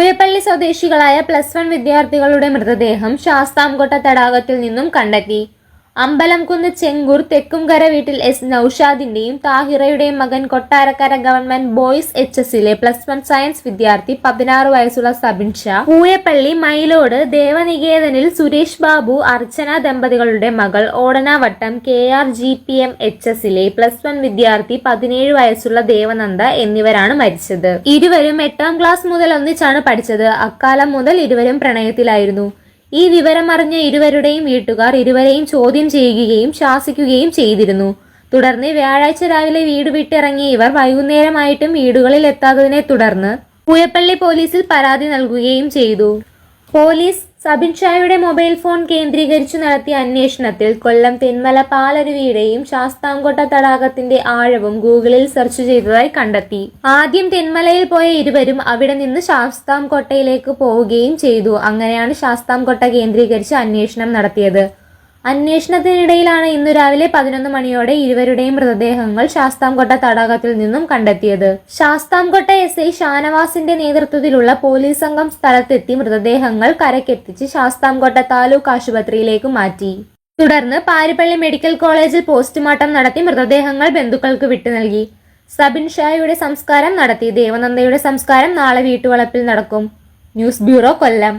പൂയപ്പള്ളി സ്വദേശികളായ plus one വിദ്യാർത്ഥികളുടെ മൃതദേഹം ശാസ്താംകോട്ട തടാകത്തിൽ നിന്നും കണ്ടെത്തി. അമ്പലംകുന്ന് ചെങ്കൂർ തെക്കുംകര വീട്ടിൽ എസ് നൌഷാദിന്റെയും താഹിറയുടെയും മകൻ കൊട്ടാരക്കര ഗവൺമെന്റ് ബോയ്സ് എച്ച് എസിലെ പ്ലസ് വൺ സയൻസ് വിദ്യാർത്ഥി പതിനാറ് വയസ്സുള്ള സബിൻ ഷാ പൂയപ്പള്ളി മയിലോട് ദേവനികേതനിൽ സുരേഷ് ബാബു അർച്ചന ദമ്പതികളുടെ മകൾ Odanavattom K R G P M H എസിലെ പ്ലസ് വൺ വിദ്യാർത്ഥി പതിനേഴ് വയസ്സുള്ള ദേവനന്ദ എന്നിവരാണ് മരിച്ചത്. ഇരുവരും എട്ടാം ക്ലാസ് മുതൽ ഒന്നിച്ചാണ് പഠിച്ചത്. അക്കാലം മുതൽ ഇരുവരും പ്രണയത്തിലായിരുന്നു. ഈ വിവരമറിഞ്ഞ ഇരുവരുടെയും വീട്ടുകാർ ഇരുവരെയും ചോദ്യം ചെയ്യുകയും ശാസിക്കുകയും ചെയ്തിരുന്നു. തുടർന്ന് വ്യാഴാഴ്ച രാവിലെ വീട് വിട്ടിറങ്ങിയ ഇവർ വൈകുന്നേരമായിട്ടും വീടുകളിൽ എത്താത്തതിനെ തുടർന്ന് പൂയപ്പള്ളി പോലീസിൽ പരാതി നൽകുകയും ചെയ്തു. പോലീസ് സബിൻ ഷായുടെ മൊബൈൽ ഫോൺ കേന്ദ്രീകരിച്ചു നടത്തിയ അന്വേഷണത്തിൽ കൊല്ലം തെന്മല പാലരുവിയുടെയും ശാസ്താംകോട്ട തടാകത്തിന്റെ ആഴവും ഗൂഗിളിൽ സെർച്ച് ചെയ്തതായി കണ്ടെത്തി. ആദ്യം തെന്മലയിൽ പോയ ഇരുവരും അവിടെ നിന്ന് ശാസ്താംകോട്ടയിലേക്ക് പോവുകയും ചെയ്തു. അങ്ങനെയാണ് ശാസ്താംകോട്ട കേന്ദ്രീകരിച്ച് അന്വേഷണം നടത്തിയത്. അന്വേഷണത്തിനിടയിലാണ് ഇന്നു രാവിലെ പതിനൊന്ന് മണിയോടെ ഇരുവരുടെയും മൃതദേഹങ്ങൾ ശാസ്താംകോട്ട തടാകത്തിൽ നിന്നും കണ്ടെത്തിയത്. ശാസ്താംകോട്ട എസ് ഐ ഷാനവാസിന്റെ നേതൃത്വത്തിലുള്ള പോലീസ് സംഘം സ്ഥലത്തെത്തി മൃതദേഹങ്ങൾ കരക്കെത്തിച്ച് ശാസ്താംകോട്ട താലൂക്ക് ആശുപത്രിയിലേക്ക് മാറ്റി. തുടർന്ന് പാരിപ്പള്ളി മെഡിക്കൽ കോളേജിൽ പോസ്റ്റ്മോർട്ടം നടത്തി മൃതദേഹങ്ങൾ ബന്ധുക്കൾക്ക് വിട്ടു നൽകി. സബിൻ ഷായുടെ സംസ്കാരം നടത്തി ദേവനന്ദയുടെ സംസ്കാരം നാളെ വീട്ടുവളപ്പിൽ നടക്കും. News bureau Kollam.